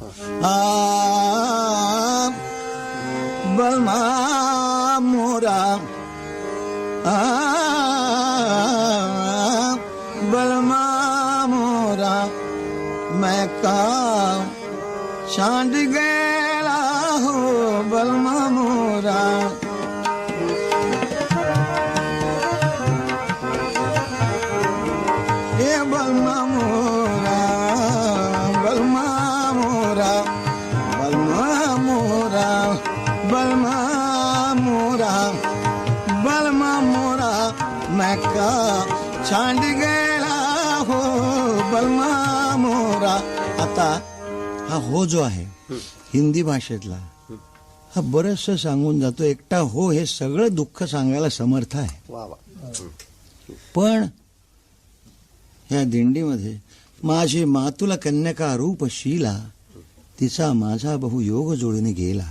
आ बलमा मोरा आ बलमा मोरा मोरा बलमा मोरा बलमा मोरा बलमा मोरा मैं का छांड गेला हो बलमा मोरा. आता हा हो जो आहे हिंदी भाषेतला हा बरचसं सांगून जातो एकटा हो हे सगळं दुःख सांगायला समर्थ आहे. पण या दिंडीमध्ये माझी मातुला कन्यका रूपशीला तिचा माझा बहु योग जोडून गेला.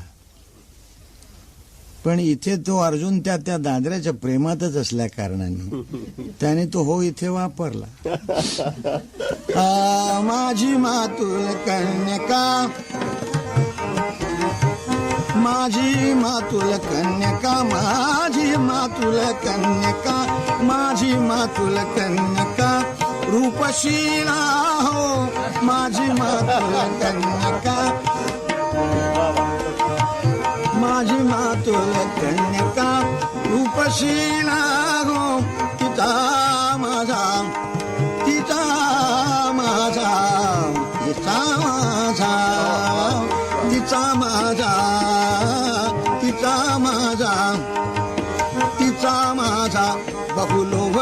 पण इथे तो अर्जुन त्या त्या दादऱ्याच्या प्रेमातच असल्या कारणाने त्याने तो हो इथे वापरला. माझी मातुल कन्यका. माझी मातुल कन्यका माझी मातुल कन्यका माझी मातुल कन्यका. रूपशीला हो माझी मातुल कन्यका. माझी मातुल कन्यका रूपशीला हो तिचा माझा तिचा माझा तिचा माझा तिचा माझा तिचा माझा तिचा माझा. बहुलोभ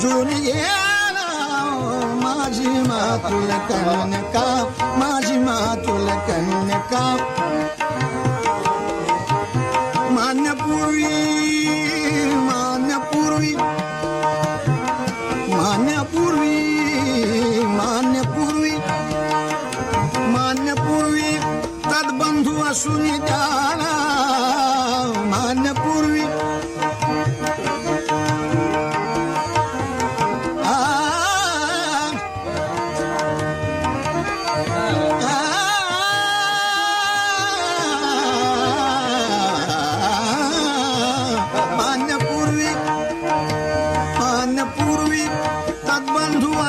जुळून गेला माझी मातुल कन्यका माझी मातुल कन्यका. मान्यपूर्वी मान्यपूर्वी मान्यपूर्वी मान्यपूर्वी मान्यपूर्वी तद्बंधू असून त्याला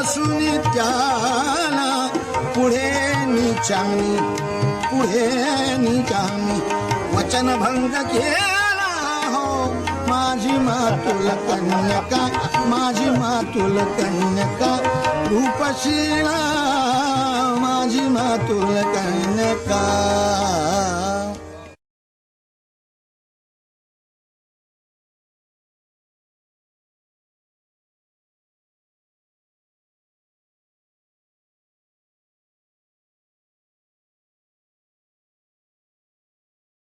असून त्याला पुढे निचामी पुढे निचामी वचनभंग केला हो माझी मातुल कन्यका माझी मातुल कन्यका रूपशिला माझी मातुल कन्यका.